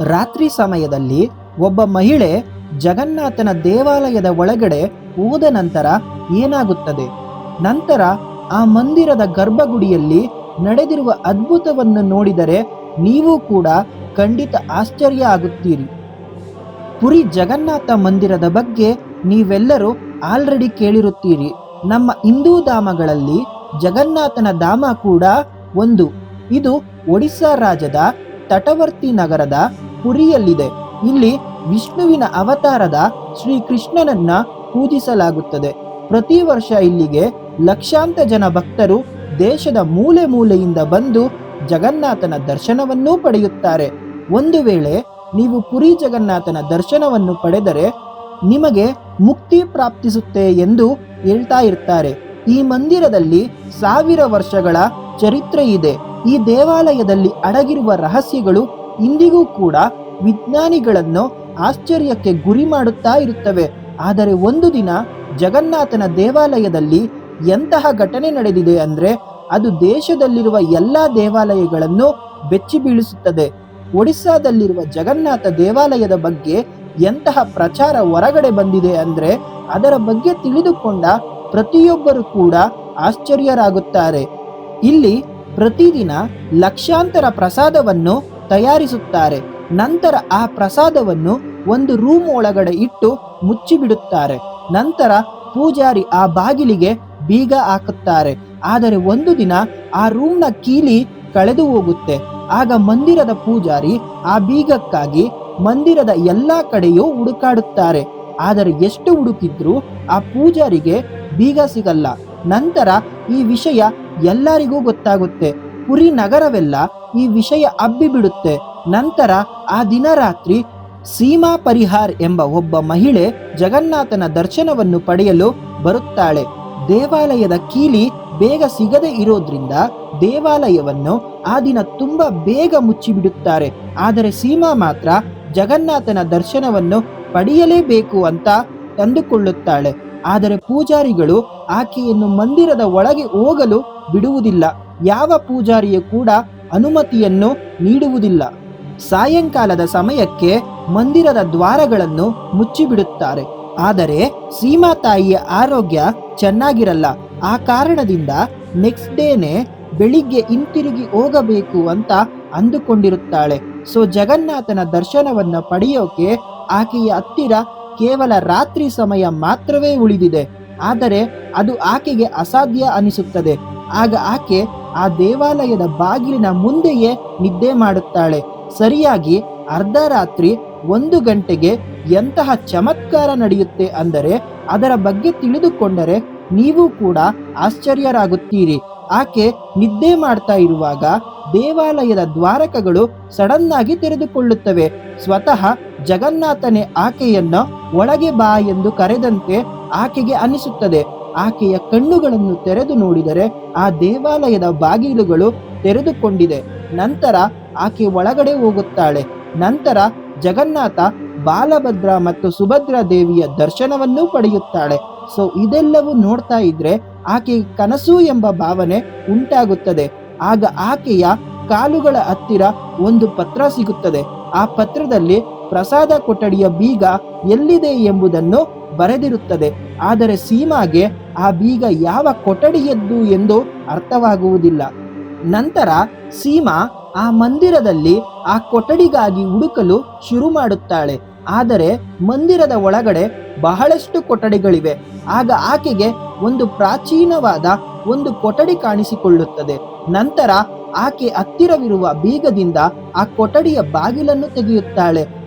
ರಾತ್ರಿ ಸಮಯದಲ್ಲಿ ಒಬ್ಬ ಮಹಿಳೆ ಜಗನ್ನಾಥನ ದೇವಾಲಯದ ಒಳಗಡೆ ಹೋದ ನಂತರ ಏನಾಗುತ್ತದೆ? ನಂತರ ಆ ಮಂದಿರದ ಗರ್ಭಗುಡಿಯಲ್ಲಿ ನಡೆದಿರುವ ಅದ್ಭುತವನ್ನು ನೋಡಿದರೆ ನೀವು ಕೂಡ ಖಂಡಿತ ಆಶ್ಚರ್ಯ ಆಗುತ್ತೀರಿ. ಪುರಿ ಜಗನ್ನಾಥ ಮಂದಿರದ ಬಗ್ಗೆ ನೀವೆಲ್ಲರೂ ಆಲ್ರೆಡಿ ಕೇಳಿರುತ್ತೀರಿ. ನಮ್ಮ ಹಿಂದೂ ಧಾಮಗಳಲ್ಲಿ ಜಗನ್ನಾಥನ ಧಾಮ ಕೂಡ ಒಂದು. ಇದು ಒಡಿಸ್ಸಾ ರಾಜ್ಯದ ತಟವರ್ತಿ ನಗರದ ಪುರಿಯಲ್ಲಿದೆ ಇಲ್ಲಿ ವಿಷ್ಣುವಿನ ಅವತಾರದ ಶ್ರೀ ಕೃಷ್ಣನನ್ನ ಪೂಜಿಸಲಾಗುತ್ತದೆ. ಪ್ರತಿ ವರ್ಷ ಇಲ್ಲಿಗೆ ಲಕ್ಷಾಂತ ಜನ ಭಕ್ತರು ದೇಶದ ಮೂಲೆ ಮೂಲೆಯಿಂದ ಬಂದು ಜಗನ್ನಾಥನ ದರ್ಶನವನ್ನೂ ಪಡೆಯುತ್ತಾರೆ. ಒಂದು ವೇಳೆ ನೀವು ಪುರಿ ಜಗನ್ನಾಥನ ದರ್ಶನವನ್ನು ಪಡೆದರೆ ನಿಮಗೆ ಮುಕ್ತಿ ಪ್ರಾಪ್ತಿಸುತ್ತೆ ಎಂದು ಹೇಳ್ತಾ ಇರ್ತಾರೆ. ಈ ಮಂದಿರದಲ್ಲಿ ಸಾವಿರ ವರ್ಷಗಳ ಚರಿತ್ರೆ ಇದೆ. ಈ ದೇವಾಲಯದಲ್ಲಿ ಅಡಗಿರುವ ರಹಸ್ಯಗಳು ಇಂದಿಗೂ ಕೂಡ ವಿಜ್ಞಾನಿಗಳನ್ನು ಆಶ್ಚರ್ಯಕ್ಕೆ ಗುರಿ ಮಾಡುತ್ತಾ ಇರುತ್ತವೆ. ಆದರೆ ಒಂದು ದಿನ ಜಗನ್ನಾಥನ ದೇವಾಲಯದಲ್ಲಿ ಎಂತಹ ಘಟನೆ ನಡೆದಿದೆ ಅಂದ್ರೆ ಅದು ದೇಶದಲ್ಲಿರುವ ಎಲ್ಲ ದೇವಾಲಯಗಳನ್ನು ಬೆಚ್ಚಿ ಬೀಳಿಸುತ್ತದೆ. ಒಡಿಸ್ಸಾದಲ್ಲಿರುವ ಜಗನ್ನಾಥ ದೇವಾಲಯದ ಬಗ್ಗೆ ಎಂತಹ ಪ್ರಚಾರ ಹೊರಗಡೆ ಬಂದಿದೆ ಅಂದ್ರೆ ಅದರ ಬಗ್ಗೆ ತಿಳಿದುಕೊಂಡ ಪ್ರತಿಯೊಬ್ಬರು ಕೂಡ ಆಶ್ಚರ್ಯರಾಗುತ್ತಾರೆ. ಇಲ್ಲಿ ಪ್ರತಿದಿನ ಲಕ್ಷಾಂತರ ಪ್ರಸಾದವನ್ನು ತಯಾರಿಸುತ್ತಾರೆ. ನಂತರ ಆ ಪ್ರಸಾದವನ್ನು ಒಂದು ರೂಮ್ ಒಳಗಡೆ ಇಟ್ಟು ಮುಚ್ಚಿಬಿಡುತ್ತಾರೆ. ನಂತರ ಪೂಜಾರಿ ಆ ಬಾಗಿಲಿಗೆ ಬೀಗ ಹಾಕುತ್ತಾರೆ. ಆದರೆ ಒಂದು ದಿನ ಆ ರೂಮ್ನ ಕೀಲಿ ಕಳೆದು ಹೋಗುತ್ತೆ. ಆಗ ಮಂದಿರದ ಪೂಜಾರಿ ಆ ಬೀಗಕ್ಕಾಗಿ ಮಂದಿರದ ಎಲ್ಲಾ ಕಡೆಯೂ ಹುಡುಕಾಡುತ್ತಾರೆ. ಆದರೆ ಎಷ್ಟು ಹುಡುಕಿದ್ರೂ ಆ ಪೂಜಾರಿಗೆ ಬೀಗ ಸಿಗಲ್ಲ. ನಂತರ ಈ ವಿಷಯ ಎಲ್ಲರಿಗೂ ಗೊತ್ತಾಗುತ್ತೆ. ಪುರಿ ನಗರವೆಲ್ಲ ಈ ವಿಷಯ ಹಬ್ಬಿಬಿಡುತ್ತೆ. ನಂತರ ಆ ದಿನ ರಾತ್ರಿ ಸೀಮಾ ಪರಿಹಾರ್ ಎಂಬ ಒಬ್ಬ ಮಹಿಳೆ ಜಗನ್ನಾಥನ ದರ್ಶನವನ್ನು ಪಡೆಯಲು ಬರುತ್ತಾಳೆ. ದೇವಾಲಯದ ಕೀಲಿ ಬೇಗ ಸಿಗದೆ ಇರೋದ್ರಿಂದ ದೇವಾಲಯವನ್ನು ಆ ದಿನ ತುಂಬಾ ಬೇಗ ಮುಚ್ಚಿಬಿಡುತ್ತಾರೆ. ಆದರೆ ಸೀಮಾ ಮಾತ್ರ ಜಗನ್ನಾಥನ ದರ್ಶನವನ್ನು ಪಡೆಯಲೇಬೇಕು ಅಂತ ತಂದುಕೊಳ್ಳುತ್ತಾಳೆ ಆದರೆ ಪೂಜಾರಿಗಳು ಆಕೆಯನ್ನು ಮಂದಿರದ ಒಳಗೆ ಹೋಗಲು ಬಿಡುವುದಿಲ್ಲ. ಯಾವ ಪೂಜಾರಿಯೂ ಕೂಡ ಅನುಮತಿಯನ್ನು ನೀಡುವುದಿಲ್ಲ. ಸಾಯಂಕಾಲದ ಸಮಯಕ್ಕೆ ಮಂದಿರದ ದ್ವಾರಗಳನ್ನು ಮುಚ್ಚಿಬಿಡುತ್ತಾರೆ. ಆದರೆ ಸೀಮಾ ತಾಯಿಯ ಆರೋಗ್ಯ ಚೆನ್ನಾಗಿರಲ್ಲ. ಆ ಕಾರಣದಿಂದ ನೆಕ್ಸ್ಟ್ ಡೇನೆ ಬೆಳಿಗ್ಗೆ ಹಿಂತಿರುಗಿ ಹೋಗಬೇಕು ಅಂತ ಅಂದುಕೊಂಡಿರುತ್ತಾಳೆ. ಸೊ ಜಗನ್ನಾಥನ ದರ್ಶನವನ್ನ ಪಡೆಯೋಕೆ ಆಕೆಯ ಹತ್ತಿರ ಕೇವಲ ರಾತ್ರಿ ಸಮಯ ಮಾತ್ರವೇ ಉಳಿದಿದೆ. ಆದರೆ ಅದು ಆಕೆಗೆ ಅಸಾಧ್ಯ ಅನಿಸುತ್ತದೆ. ಆಗ ಆಕೆ ಆ ದೇವಾಲಯದ ಬಾಗಿಲಿನ ಮುಂದೆಯೇ ನಿದ್ದೆ ಮಾಡುತ್ತಾಳೆ. ಸರಿಯಾಗಿ ಅರ್ಧ ರಾತ್ರಿ ಒಂದು ಗಂಟೆಗೆ ಎಂತಹ ಚಮತ್ಕಾರ ನಡೆಯುತ್ತೆ ಅಂದರೆ ಅದರ ಬಗ್ಗೆ ತಿಳಿದುಕೊಂಡರೆ ನೀವು ಕೂಡ ಆಶ್ಚರ್ಯರಾಗುತ್ತೀರಿ. ಆಕೆ ನಿದ್ದೆ ಮಾಡ್ತಾ ಇರುವಾಗ ದೇವಾಲಯದ ದ್ವಾರಕಗಳು ಸಡನ್ ಆಗಿ ತೆರೆದುಕೊಳ್ಳುತ್ತವೆ. ಸ್ವತಃ ಜಗನ್ನಾಥನೇ ಆಕೆಯನ್ನು ಒಳಗೆ ಬಾ ಎಂದು ಕರೆದಂತೆ ಆಕೆಗೆ ಅನಿಸುತ್ತದೆ ಆಕೆಯ ಕಣ್ಣುಗಳನ್ನು ತೆರೆದು ನೋಡಿದರೆ ಆ ದೇವಾಲಯದ ಬಾಗಿಲುಗಳು ತೆರೆದುಕೊಂಡಿದೆ. ನಂತರ ಆಕೆ ಒಳಗಡೆ ಹೋಗುತ್ತಾಳೆ. ನಂತರ ಜಗನ್ನಾಥ, ಬಾಲಭದ್ರ ಮತ್ತು ಸುಭದ್ರ ದೇವಿಯ ದರ್ಶನವನ್ನೂ ಪಡೆಯುತ್ತಾಳೆ. ಸೊ, ಇದೆಲ್ಲವೂ ನೋಡ್ತಾ ಇದ್ರೆ ಆಕೆ ಕನಸು ಎಂಬ ಭಾವನೆ ಉಂಟಾಗುತ್ತದೆ. ಆಗ ಆಕೆಯ ಕಾಲುಗಳ ಹತ್ತಿರ ಒಂದು ಪತ್ರ ಸಿಗುತ್ತದೆ. ಆ ಪತ್ರದಲ್ಲಿ ಪ್ರಸಾದ ಕೊಠಡಿಯ ಬೀಗ ಎಲ್ಲಿದೆ ಎಂಬುದನ್ನು ಬರೆದಿರುತ್ತದೆ. ಆದರೆ ಸೀಮಾಗೆ ಆ ಬೀಗ ಯಾವ ಕೊಠಡಿಯದ್ದು ಎಂದು ಅರ್ಥವಾಗುವುದಿಲ್ಲ. ನಂತರ ಸೀಮಾ ಆ ಮಂದಿರದಲ್ಲಿ ಆ ಕೊಠಡಿಗಾಗಿ ಹುಡುಕಲು ಶುರು ಮಾಡುತ್ತಾಳೆ. ಆದರೆ ಮಂದಿರದ ಒಳಗಡೆ ಬಹಳಷ್ಟು ಕೊಠಡಿಗಳಿವೆ. ಆಗ ಆಕೆಗೆ ಒಂದು ಪ್ರಾಚೀನವಾದ ಒಂದು ಕೊಠಡಿ ಕಾಣಿಸಿಕೊಳ್ಳುತ್ತದೆ. ನಂತರ ಆಕೆ ಹತ್ತಿರವಿರುವ ಬೀಗದಿಂದ ಆ ಕೊಠಡಿಯ ಬಾಗಿಲನ್ನು ತೆಗೆಯುತ್ತಾಳೆ.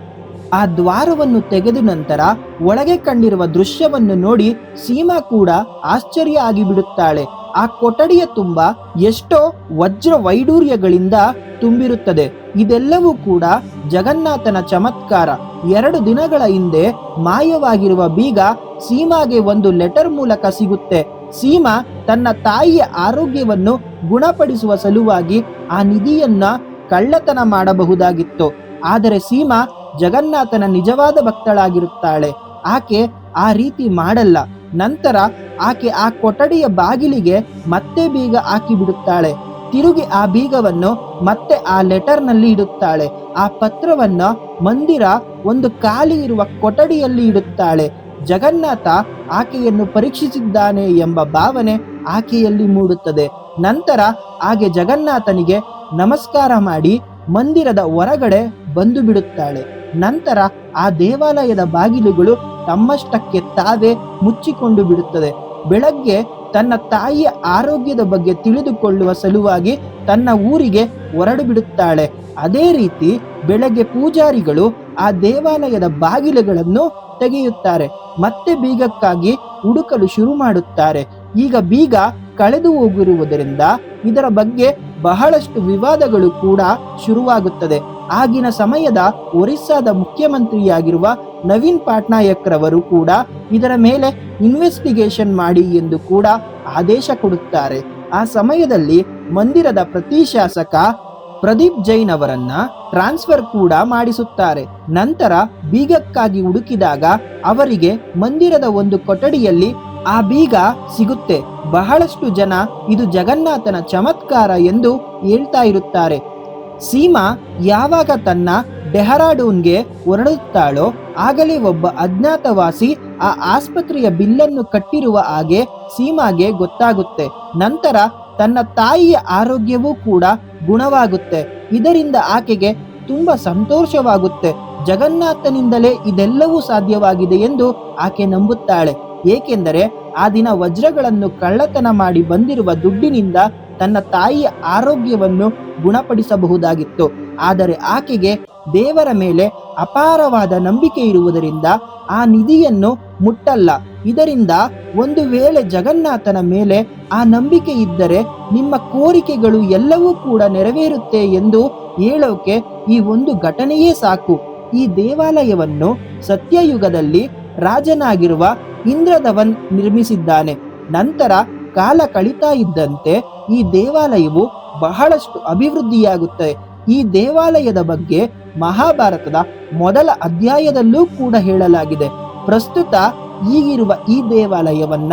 ಆ ದ್ವಾರವನ್ನು ತೆಗೆದ ನಂತರ ಒಳಗೆ ಕಂಡಿರುವ ದೃಶ್ಯವನ್ನು ನೋಡಿ ಸೀಮಾ ಕೂಡ ಆಶ್ಚರ್ಯ ಆಗಿಬಿಡುತ್ತಾಳೆ. ಆ ಕೊಠಡಿಯ ತುಂಬ ಎಷ್ಟೋ ವಜ್ರ ವೈಡೂರ್ಯಗಳಿಂದ ತುಂಬಿರುತ್ತದೆ. ಇದೆಲ್ಲವೂ ಕೂಡ ಜಗನ್ನಾಥನ ಚಮತ್ಕಾರ. ಎರಡು ದಿನಗಳ ಹಿಂದೆ ಮಾಯವಾಗಿರುವ ಬೀಗ ಸೀಮಾಗೆ ಒಂದು ಲೆಟರ್ ಮೂಲಕ ಸಿಗುತ್ತೆ. ಸೀಮಾ ತನ್ನ ತಾಯಿಯ ಆರೋಗ್ಯವನ್ನು ಗುಣಪಡಿಸುವ ಸಲುವಾಗಿ ಆ ನಿಧಿಯನ್ನ ಕಳ್ಳತನ ಮಾಡಬಹುದಾಗಿತ್ತು. ಆದರೆ ಸೀಮಾ ಜಗನ್ನಾಥನ ನಿಜವಾದ ಭಕ್ತಳಾಗಿರುತ್ತಾಳೆ. ಆಕೆ ಆ ರೀತಿ ಮಾಡಲ್ಲ. ನಂತರ ಆಕೆ ಆ ಕೊಠಡಿಯ ಬಾಗಿಲಿಗೆ ಮತ್ತೆ ಬೀಗ ಹಾಕಿ ಬಿಡುತ್ತಾಳೆ ತಿರುಗಿ ಆ ಬೀಗವನ್ನು ಮತ್ತೆ ಆ ಲೆಟರ್ನಲ್ಲಿ ಇಡುತ್ತಾಳೆ. ಆ ಪತ್ರವನ್ನ ಮಂದಿರ ಒಂದು ಖಾಲಿ ಇರುವ ಕೊಠಡಿಯಲ್ಲಿ ಇಡುತ್ತಾಳೆ. ಜಗನ್ನಾಥ ಆಕೆಯನ್ನು ಪರೀಕ್ಷಿಸಿದ್ದಾನೆ ಎಂಬ ಭಾವನೆ ಆಕೆಯಲ್ಲಿ ಮೂಡುತ್ತದೆ. ನಂತರ ಆಕೆ ಜಗನ್ನಾಥನಿಗೆ ನಮಸ್ಕಾರ ಮಾಡಿ ಮಂದಿರದ ಹೊರಗಡೆ ಬಂದು ಬಿಡುತ್ತಾಳೆ. ನಂತರ ಆ ದೇವಾಲಯದ ಬಾಗಿಲುಗಳು ತಮ್ಮಷ್ಟಕ್ಕೆ ತಾವೇ ಮುಚ್ಚಿಕೊಂಡು ಬಿಡುತ್ತದೆ. ಬೆಳಗ್ಗೆ ತನ್ನ ತಾಯಿಯ ಆರೋಗ್ಯದ ಬಗ್ಗೆ ತಿಳಿದುಕೊಳ್ಳುವ ಸಲುವಾಗಿ ತನ್ನ ಊರಿಗೆ ಹೊರಡು ಬಿಡುತ್ತಾಳೆ. ಅದೇ ರೀತಿ ಬೆಳಗ್ಗೆ ಪೂಜಾರಿಗಳು ಆ ದೇವಾಲಯದ ಬಾಗಿಲುಗಳನ್ನು ತೆಗೆಯುತ್ತಾರೆ. ಮತ್ತೆ ಬೀಗಕ್ಕಾಗಿ ಹುಡುಕಲು ಶುರು ಮಾಡುತ್ತಾರೆ. ಈಗ ಬೀಗ ಕಳೆದು ಹೋಗಿರುವುದರಿಂದ ಇದರ ಬಗ್ಗೆ ಬಹಳಷ್ಟು ವಿವಾದಗಳು ಕೂಡ ಶುರುವಾಗುತ್ತದೆ. ಆಗಿನ ಸಮಯದ ಒರಿಸ್ಸಾದ ಮುಖ್ಯಮಂತ್ರಿಯಾಗಿರುವ ನವೀನ್ ಪಟ್ನಾಯಕ್ ರವರು ಕೂಡ ಇದರ ಮೇಲೆ ಇನ್ವೆಸ್ಟಿಗೇಷನ್ ಮಾಡಿ ಎಂದು ಕೂಡ ಆದೇಶ ಕೊಡುತ್ತಾರೆ. ಆ ಸಮಯದಲ್ಲಿ ಮಂದಿರದ ಪ್ರತಿ ಶಾಸಕ ಪ್ರದೀಪ್ ಜೈನ್ ಅವರನ್ನ ಟ್ರಾನ್ಸ್ಫರ್ ಕೂಡ ಮಾಡಿಸುತ್ತಾರೆ. ನಂತರ ಬೀಗಕ್ಕಾಗಿ ಹುಡುಕಿದಾಗ ಅವರಿಗೆ ಮಂದಿರದ ಒಂದು ಕೊಠಡಿಯಲ್ಲಿ ಆ ಬೀಗ ಸಿಗುತ್ತೆ. ಬಹಳಷ್ಟು ಜನ ಇದು ಜಗನ್ನಾಥನ ಚಮತ್ಕಾರ ಎಂದು ಹೇಳ್ತಾ ಇರುತ್ತಾರೆ. ಸೀಮಾ ಯಾವಾಗ ತನ್ನ ಡೆಹರಾಡೂನ್ಗೆ ಹೊರಡುತ್ತಾಳೋ ಆಗಲೇ ಒಬ್ಬ ಅಜ್ಞಾತವಾಸಿ ಆ ಆಸ್ಪತ್ರೆಯ ಬಿಲ್ಲನ್ನು ಕಟ್ಟಿರುವ ಹಾಗೆ ಸೀಮಾಗೆ ಗೊತ್ತಾಗುತ್ತೆ. ನಂತರ ತನ್ನ ತಾಯಿಯ ಆರೋಗ್ಯವೂ ಕೂಡ ಗುಣವಾಗುತ್ತೆ. ಇದರಿಂದ ಆಕೆಗೆ ತುಂಬಾ ಸಂತೋಷವಾಗುತ್ತೆ. ಜಗನ್ನಾಥನಿಂದಲೇ ಇದೆಲ್ಲವೂ ಸಾಧ್ಯವಾಗಿದೆ ಎಂದು ಆಕೆ ನಂಬುತ್ತಾಳೆ. ಏಕೆಂದರೆ ಆ ದಿನ ವಜ್ರಗಳನ್ನು ಕಳ್ಳತನ ಮಾಡಿ ಬಂದಿರುವ ದುಡ್ಡಿನಿಂದ ತನ್ನ ತಾಯಿಯ ಆರೋಗ್ಯವನ್ನು ಗುಣಪಡಿಸಬಹುದಾಗಿತ್ತು. ಆದರೆ ಆಕೆಗೆ ದೇವರ ಮೇಲೆ ಅಪಾರವಾದ ನಂಬಿಕೆ ಇರುವುದರಿಂದ ಆ ನಿಧಿಯನ್ನು ಮುಟ್ಟಲ್ಲ. ಇದರಿಂದ ಒಂದು ವೇಳೆ ಜಗನ್ನಾಥನ ಮೇಲೆ ಆ ನಂಬಿಕೆ ಇದ್ದರೆ ನಿಮ್ಮ ಕೋರಿಕೆಗಳು ಎಲ್ಲವೂ ಕೂಡ ನೆರವೇರುತ್ತೆ ಎಂದು ಹೇಳೋಕೆ ಈ ಒಂದು ಘಟನೆಯೇ ಸಾಕು. ಈ ದೇವಾಲಯವನ್ನು ಸತ್ಯಯುಗದಲ್ಲಿ ರಾಜನಾಗಿರುವ ಇಂದ್ರಧವನ್ ನಿರ್ಮಿಸಿದ್ದಾನೆ. ನಂತರ ಕಾಲ ಕಳೀತಾ ಇದ್ದಂತೆ ಈ ದೇವಾಲಯವು ಬಹಳಷ್ಟು ಅಭಿವೃದ್ಧಿಯಾಗುತ್ತೆ. ಈ ದೇವಾಲಯದ ಬಗ್ಗೆ ಮಹಾಭಾರತದ ಮೊದಲ ಅಧ್ಯಾಯದಲ್ಲೂ ಕೂಡ ಹೇಳಲಾಗಿದೆ. ಪ್ರಸ್ತುತ ಈಗಿರುವ ಈ ದೇವಾಲಯವನ್ನ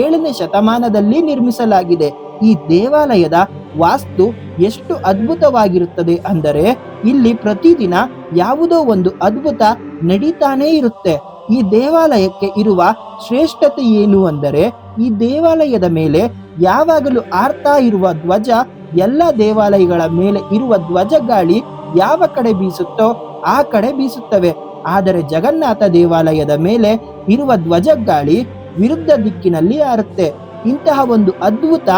ಏಳನೇ ಶತಮಾನದಲ್ಲಿ ನಿರ್ಮಿಸಲಾಗಿದೆ. ಈ ದೇವಾಲಯದ ವಾಸ್ತು ಎಷ್ಟು ಅದ್ಭುತವಾಗಿರುತ್ತದೆ ಅಂದರೆ ಇಲ್ಲಿ ಪ್ರತಿದಿನ ಯಾವುದೋ ಒಂದು ಅದ್ಭುತ ನಡೀತಾನೇ ಇರುತ್ತೆ. ಈ ದೇವಾಲಯಕ್ಕೆ ಇರುವ ಶ್ರೇಷ್ಠತೆ ಏನು ಅಂದರೆ ಈ ದೇವಾಲಯದ ಮೇಲೆ ಯಾವಾಗಲೂ ಆರ್ತಾ ಇರುವ ಧ್ವಜ, ಎಲ್ಲ ದೇವಾಲಯಗಳ ಮೇಲೆ ಇರುವ ಧ್ವಜ ಗಾಳಿ ಯಾವ ಕಡೆ ಬೀಸುತ್ತೋ ಆ ಕಡೆ ಬೀಸುತ್ತವೆ. ಆದರೆ ಜಗನ್ನಾಥ ದೇವಾಲಯದ ಮೇಲೆ ಇರುವ ಧ್ವಜ ಗಾಳಿ ವಿರುದ್ಧ ದಿಕ್ಕಿನಲ್ಲಿ ಆರುತ್ತೆ. ಇಂತಹ ಒಂದು ಅದ್ಭುತ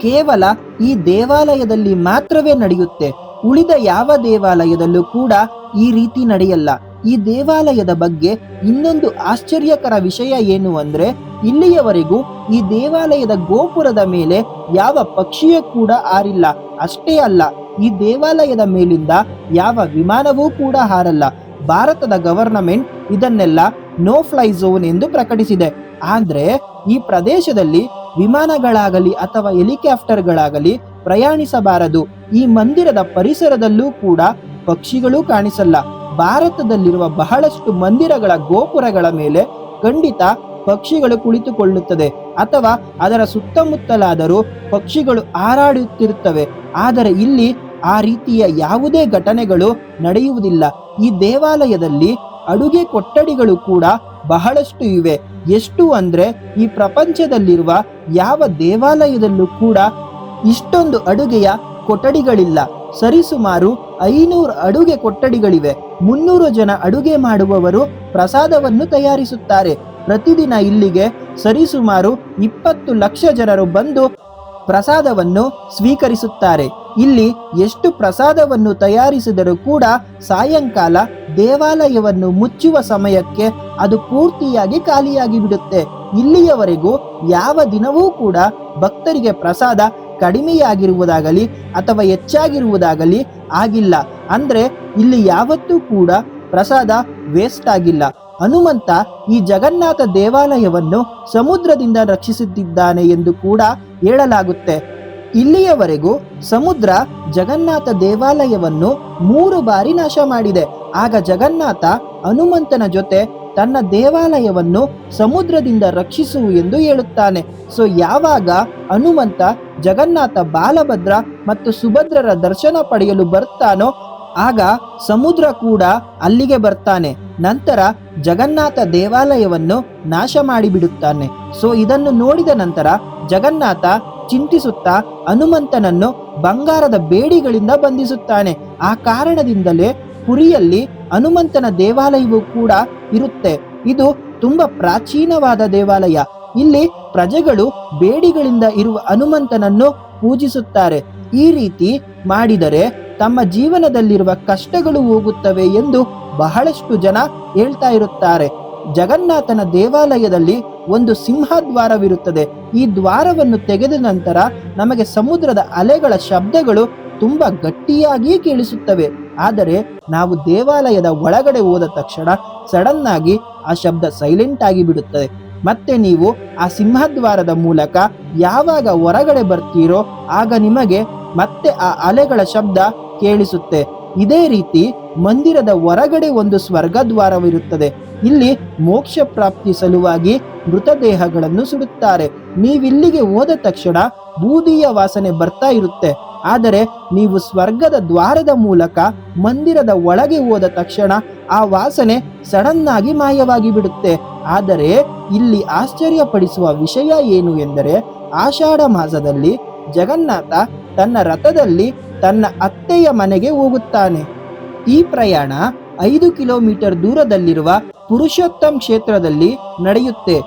ಕೇವಲ ಈ ದೇವಾಲಯದಲ್ಲಿ ಮಾತ್ರವೇ ನಡೆಯುತ್ತೆ. ಉಳಿದ ಯಾವ ದೇವಾಲಯದಲ್ಲೂ ಕೂಡ ಈ ರೀತಿ ನಡೆಯಲ್ಲ. ಈ ದೇವಾಲಯದ ಬಗ್ಗೆ ಇನ್ನೊಂದು ಆಶ್ಚರ್ಯಕರ ವಿಷಯ ಏನು ಅಂದ್ರೆ, ಇಲ್ಲಿಯವರೆಗೂ ಈ ದೇವಾಲಯದ ಗೋಪುರದ ಮೇಲೆ ಯಾವ ಪಕ್ಷಿಯೂ ಕೂಡ ಹಾರಿಲ್ಲ ಅಷ್ಟೇ ಅಲ್ಲ, ಈ ದೇವಾಲಯದ ಮೇಲಿಂದ ಯಾವ ವಿಮಾನವೂ ಕೂಡ ಹಾರಲ್ಲ. ಭಾರತದ ಗವರ್ನಮೆಂಟ್ ಇದನ್ನೆಲ್ಲ ನೋ ಫ್ಲೈ ಝೋನ್ ಎಂದು ಪ್ರಕಟಿಸಿದೆ. ಆದ್ರೆ, ಈ ಪ್ರದೇಶದಲ್ಲಿ ವಿಮಾನಗಳಾಗಲಿ ಅಥವಾ ಹೆಲಿಕಾಪ್ಟರ್ಗಳಾಗಲಿ ಪ್ರಯಾಣಿಸಬಾರದು. ಈ ಮಂದಿರದ ಪರಿಸರದಲ್ಲೂ ಕೂಡ ಪಕ್ಷಿಗಳು ಕಾಣಿಸಲ್ಲ. ಭಾರತದಲ್ಲಿರುವ ಬಹಳಷ್ಟು ಮಂದಿರಗಳ ಗೋಪುರಗಳ ಮೇಲೆ ಖಂಡಿತ ಪಕ್ಷಿಗಳು ಕುಳಿತುಕೊಳ್ಳುತ್ತದೆ. ಅಥವಾ ಅದರ ಸುತ್ತಮುತ್ತಲಾದರೂ ಪಕ್ಷಿಗಳು ಹಾರಾಡುತ್ತಿರುತ್ತವೆ. ಆದರೆ ಇಲ್ಲಿ ಆ ರೀತಿಯ ಯಾವುದೇ ಘಟನೆಗಳು ನಡೆಯುವುದಿಲ್ಲ. ಈ ದೇವಾಲಯದಲ್ಲಿ ಅಡುಗೆ ಕೊಠಡಿಗಳು ಕೂಡ ಬಹಳಷ್ಟು ಇವೆ. ಎಷ್ಟು ಅಂದ್ರೆ ಈ ಪ್ರಪಂಚದಲ್ಲಿರುವ ಯಾವ ದೇವಾಲಯದಲ್ಲೂ ಕೂಡ ಇಷ್ಟೊಂದು ಅಡುಗೆಯ ಕೊಠಡಿಗಳಿಲ್ಲ. ಸರಿಸುಮಾರು ಐನೂರು ಅಡುಗೆ ಕೊಠಡಿಗಳಿವೆ. ಮುನ್ನೂರು ಜನ ಅಡುಗೆ ಮಾಡುವವರು ಪ್ರಸಾದವನ್ನು ತಯಾರಿಸುತ್ತಾರೆ. ಪ್ರತಿದಿನ ಇಲ್ಲಿಗೆ ಸರಿಸುಮಾರು ಇಪ್ಪತ್ತು ಲಕ್ಷ ಜನರು ಬಂದು ಪ್ರಸಾದವನ್ನು ಸ್ವೀಕರಿಸುತ್ತಾರೆ. ಇಲ್ಲಿ ಎಷ್ಟು ಪ್ರಸಾದವನ್ನು ತಯಾರಿಸಿದರೂ ಕೂಡ ಸಾಯಂಕಾಲ ದೇವಾಲಯವನ್ನು ಮುಚ್ಚುವ ಸಮಯಕ್ಕೆ ಅದು ಪೂರ್ತಿಯಾಗಿ ಖಾಲಿಯಾಗಿ ಬಿಡುತ್ತೆ. ಇಲ್ಲಿಯವರೆಗೂ ಯಾವ ದಿನವೂ ಕೂಡ ಭಕ್ತರಿಗೆ ಪ್ರಸಾದ ಕಡಿಮೆಯಾಗಿರುವುದಾಗಲಿ ಅಥವಾ ಹೆಚ್ಚಾಗಿರುವುದಾಗಲಿ ಆಗಿಲ್ಲ. ಅಂದ್ರೆ ಇಲ್ಲಿ ಯಾವತ್ತೂ ಕೂಡ ಪ್ರಸಾದ ವೇಸ್ಟ್ ಆಗಿಲ್ಲ. ಹನುಮಂತ ಈ ಜಗನ್ನಾಥ ದೇವಾಲಯವನ್ನು ಸಮುದ್ರದಿಂದ ರಕ್ಷಿಸುತ್ತಿದ್ದಾನೆ ಎಂದು ಕೂಡ ಹೇಳಲಾಗುತ್ತೆ. ಇಲ್ಲಿಯವರೆಗೂ ಸಮುದ್ರ ಜಗನ್ನಾಥ ದೇವಾಲಯವನ್ನು ಮೂರು ಬಾರಿ ನಾಶ ಮಾಡಿದೆ. ಆಗ ಜಗನ್ನಾಥ ಹನುಮಂತನ ಜೊತೆ ತನ್ನ ದೇವಾಲಯವನ್ನು ಸಮುದ್ರದಿಂದ ರಕ್ಷಿಸು ಎಂದು ಹೇಳುತ್ತಾನೆ. ಸೊ ಯಾವಾಗ ಹನುಮಂತ ಜಗನ್ನಾಥ ಬಾಲಭದ್ರ ಮತ್ತು ಸುಭದ್ರರ ದರ್ಶನ ಪಡೆಯಲು ಬರ್ತಾನೋ ಆಗ ಸಮುದ್ರ ಕೂಡ ಅಲ್ಲಿಗೆ ಬರ್ತಾನೆ. ನಂತರ ಜಗನ್ನಾಥ ದೇವಾಲಯವನ್ನು ನಾಶ ಮಾಡಿಬಿಡುತ್ತಾನೆ. ಸೊ, ಇದನ್ನು ನೋಡಿದ ನಂತರ ಜಗನ್ನಾಥ ಚಿಂತಿಸುತ್ತಾ ಹನುಮಂತನನ್ನು ಬಂಗಾರದ ಬೇಡಿಗಳಿಂದ ಬಂಧಿಸುತ್ತಾನೆ. ಆ ಕಾರಣದಿಂದಲೇ ಪುರಿಯಲ್ಲಿ ಹನುಮಂತನ ದೇವಾಲಯವು ಕೂಡ ಇರುತ್ತೆ. ಇದು ತುಂಬಾ ಪ್ರಾಚೀನವಾದ ದೇವಾಲಯ. ಇಲ್ಲಿ ಪ್ರಜೆಗಳು ಬೇಡಿಗಳಿಂದ ಇರುವ ಹನುಮಂತನನ್ನು ಪೂಜಿಸುತ್ತಾರೆ. ಈ ರೀತಿ ಮಾಡಿದರೆ ತಮ್ಮ ಜೀವನದಲ್ಲಿರುವ ಕಷ್ಟಗಳು ಹೋಗುತ್ತವೆ ಎಂದು ಬಹಳಷ್ಟು ಜನ ಹೇಳ್ತಾ ಇರುತ್ತಾರೆ. ಜಗನ್ನಾಥನ ದೇವಾಲಯದಲ್ಲಿ ಒಂದು ಸಿಂಹದ್ವಾರವಿರುತ್ತದೆ. ಈ ದ್ವಾರವನ್ನು ತೆಗೆದ ನಂತರ ನಮಗೆ ಸಮುದ್ರದ ಅಲೆಗಳ ಶಬ್ದಗಳು ತುಂಬಾ ಗಟ್ಟಿಯಾಗಿ ಕೇಳಿಸುತ್ತವೆ. ಆದರೆ ನಾವು ದೇವಾಲಯದ ಒಳಗಡೆ ಹೋದ ತಕ್ಷಣ ಸಡನ್ ಆಗಿ ಆ ಶಬ್ದ ಸೈಲೆಂಟ್ ಆಗಿ ಬಿಡುತ್ತದೆ. ಮತ್ತೆ ನೀವು ಆ ಸಿಂಹದ್ವಾರದ ಮೂಲಕ ಯಾವಾಗ ಹೊರಗಡೆ ಬರ್ತೀರೋ ಆಗ ನಿಮಗೆ ಮತ್ತೆ ಆ ಅಲೆಗಳ ಶಬ್ದ ಕೇಳಿಸುತ್ತೆ. ಇದೇ ರೀತಿ ಮಂದಿರದ ಹೊರಗಡೆ ಒಂದು ಸ್ವರ್ಗದ್ವಾರವಿರುತ್ತದೆ. ಇಲ್ಲಿ ಮೋಕ್ಷ ಪ್ರಾಪ್ತಿ ಸಲುವಾಗಿ ಮೃತದೇಹಗಳನ್ನು ಸುಡುತ್ತಾರೆ. ನೀವಿಲ್ಲಿಗೆ ಹೋದ ತಕ್ಷಣ ಬೂದಿಯ ವಾಸನೆ ಬರ್ತಾ ಇರುತ್ತೆ. ಆದರೆ ನೀವು ಸ್ವರ್ಗದ ದ್ವಾರದ ಮೂಲಕ ಮಂದಿರದ ಒಳಗೆ ಹೋದ ತಕ್ಷಣ ಆ ವಾಸನೆ ಸಡನ್ ಆಗಿ ಮಾಯವಾಗಿ ಬಿಡುತ್ತೆ. ಆದರೆ ಇಲ್ಲಿ ಆಶ್ಚರ್ಯಪಡಿಸುವ ವಿಷಯ ಏನು ಎಂದರೆ, ಆಷಾಢ ಮಾಸದಲ್ಲಿ ಜಗನ್ನಾಥ ತನ್ನ ರಥದಲ್ಲಿ ತನ್ನ ಅತ್ತೆಯ ಮನೆಗೆ ಹೋಗುತ್ತಾನೆ. ಈ ಪ್ರಯಾಣ ಐದು ಕಿಲೋಮೀಟರ್ ದೂರದಲ್ಲಿರುವ ಪುರುಷೋತ್ತಮ್ ಕ್ಷೇತ್ರದಲ್ಲಿ ನಡೆಯುತ್ತೆ.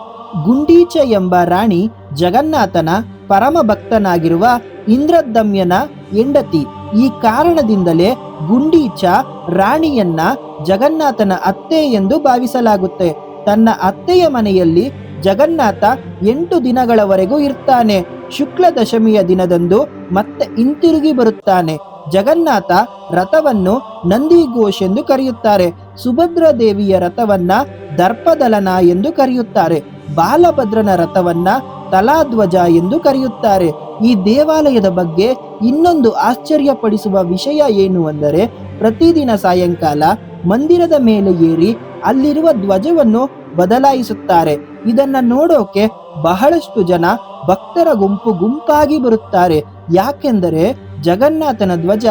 ಗುಂಡೀಚ ಎಂಬ ರಾಣಿ ಜಗನ್ನಾಥನ ಪರಮ ಭಕ್ತನಾಗಿರುವ ಇಂದ್ರದಮ್ಯನ ಹೆಂಡತಿ. ಈ ಕಾರಣದಿಂದಲೇ ಗುಂಡೀಚ ರಾಣಿಯನ್ನ ಜಗನ್ನಾಥನ ಅತ್ತೆ ಎಂದು ಭಾವಿಸಲಾಗುತ್ತೆ. ತನ್ನ ಅತ್ತೆಯ ಮನೆಯಲ್ಲಿ ಜಗನ್ನಾಥ ಎಂಟು ದಿನಗಳವರೆಗೂ ಇರ್ತಾನೆ. ಶುಕ್ಲ ದಶಮಿಯ ದಿನದಂದು ಮತ್ತೆ ಹಿಂತಿರುಗಿ ಬರುತ್ತಾನೆ. ಜಗನ್ನಾಥ ರಥವನ್ನು ನಂದಿಘೋಷ್ ಎಂದು ಕರೆಯುತ್ತಾರೆ. ಸುಭದ್ರ ದೇವಿಯ ರಥವನ್ನ ದರ್ಪದಲನ ಎಂದು ಕರೆಯುತ್ತಾರೆ. ಬಾಲಭದ್ರನ ರಥವನ್ನ ತಲಾಧ್ವಜ ಎಂದು ಕರೆಯುತ್ತಾರೆ. ಈ ದೇವಾಲಯದ ಬಗ್ಗೆ ಇನ್ನೊಂದು ಆಶ್ಚರ್ಯಪಡಿಸುವ ವಿಷಯ ಏನು ಅಂದರೆ, ಪ್ರತಿದಿನ ಸಾಯಂಕಾಲ ಮಂದಿರದ ಮೇಲೆ ಏರಿ ಅಲ್ಲಿರುವ ಧ್ವಜವನ್ನು ಬದಲಾಯಿಸುತ್ತಾರೆ. ಇದನ್ನ ನೋಡೋಕೆ ಬಹಳಷ್ಟು ಜನ ಭಕ್ತರ ಗುಂಪು ಗುಂಪಾಗಿ ಬರುತ್ತಾರೆ. ಯಾಕೆಂದರೆ ಜಗನ್ನಾಥನ ಧ್ವಜ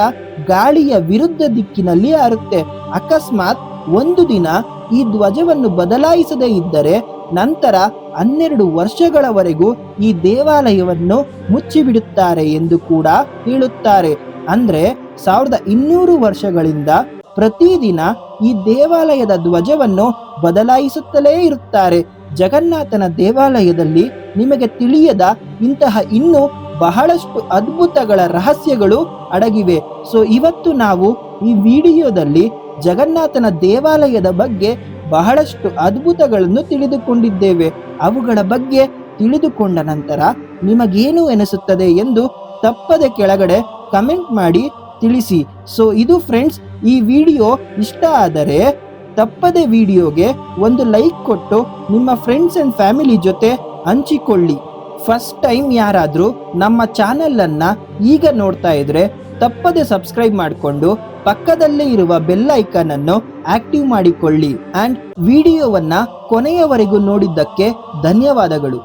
ಗಾಳಿಯ ವಿರುದ್ಧ ದಿಕ್ಕಿನಲ್ಲಿ ಹಾರುತ್ತೆ ಅಕಸ್ಮಾತ್ ಒಂದು ದಿನ ಈ ಧ್ವಜವನ್ನು ಬದಲಾಯಿಸದೇ ಇದ್ದರೆ ನಂತರ ಹನ್ನೆರಡು ವರ್ಷಗಳವರೆಗೂ ಈ ದೇವಾಲಯವನ್ನು ಮುಚ್ಚಿಬಿಡುತ್ತಾರೆ ಎಂದು ಕೂಡ ಹೇಳುತ್ತಾರೆ. ಅಂದ್ರೆ ಸಾವಿರದ ಇನ್ನೂರು ವರ್ಷಗಳಿಂದ ಪ್ರತಿದಿನ ಈ ದೇವಾಲಯದ ಧ್ವಜವನ್ನು ಬದಲಾಯಿಸುತ್ತಲೇ ಇರುತ್ತಾರೆ. ಜಗನ್ನಾಥನ ದೇವಾಲಯದಲ್ಲಿ ನಿಮಗೆ ತಿಳಿಯದ ಇಂತಹ ಇನ್ನೂ ಬಹಳಷ್ಟು ಅದ್ಭುತಗಳ ರಹಸ್ಯಗಳು ಅಡಗಿವೆ. ಸೊ, ಇವತ್ತು ನಾವು ಈ ವಿಡಿಯೋದಲ್ಲಿ ಜಗನ್ನಾಥನ ದೇವಾಲಯದ ಬಗ್ಗೆ ಬಹಳಷ್ಟು ಅದ್ಭುತಗಳನ್ನು ತಿಳಿದುಕೊಂಡಿದ್ದೇವೆ. ಅವುಗಳ ಬಗ್ಗೆ ತಿಳಿದುಕೊಂಡ ನಂತರ ನಿಮಗೇನು ಎನಿಸುತ್ತದೆ ಎಂದು ತಪ್ಪದೆ ಕೆಳಗಡೆ ಕಮೆಂಟ್ ಮಾಡಿ ತಿಳಿಸಿ. ಸೊ, ಇದು ಫ್ರೆಂಡ್ಸ್ ಈ ವಿಡಿಯೋ ಇಷ್ಟ ಆದರೆ ತಪ್ಪದೆ ವಿಡಿಯೋಗೆ ಒಂದು ಲೈಕ್ ಕೊಟ್ಟು ನಿಮ್ಮ ಫ್ರೆಂಡ್ಸ್ ಆ್ಯಂಡ್ ಫ್ಯಾಮಿಲಿ ಜೊತೆ ಹಂಚಿಕೊಳ್ಳಿ. ಫಸ್ಟ್ ಟೈಮ್ ಯಾರಾದರೂ ನಮ್ಮ ಚಾನಲನ್ನು ಈಗ ನೋಡ್ತಾ ಇದ್ರೆ ತಪ್ಪದೆ ಸಬ್ಸ್ಕ್ರೈಬ್ ಮಾಡಿಕೊಂಡು ಪಕ್ಕದಲ್ಲೇ ಇರುವ ಬೆಲ್ ಅನ್ನು ಆಕ್ಟಿವ್ ಮಾಡಿಕೊಳ್ಳಿ. ಆ್ಯಂಡ್ ವಿಡಿಯೋವನ್ನು ಕೊನೆಯವರೆಗೂ ನೋಡಿದ್ದಕ್ಕೆ ಧನ್ಯವಾದಗಳು.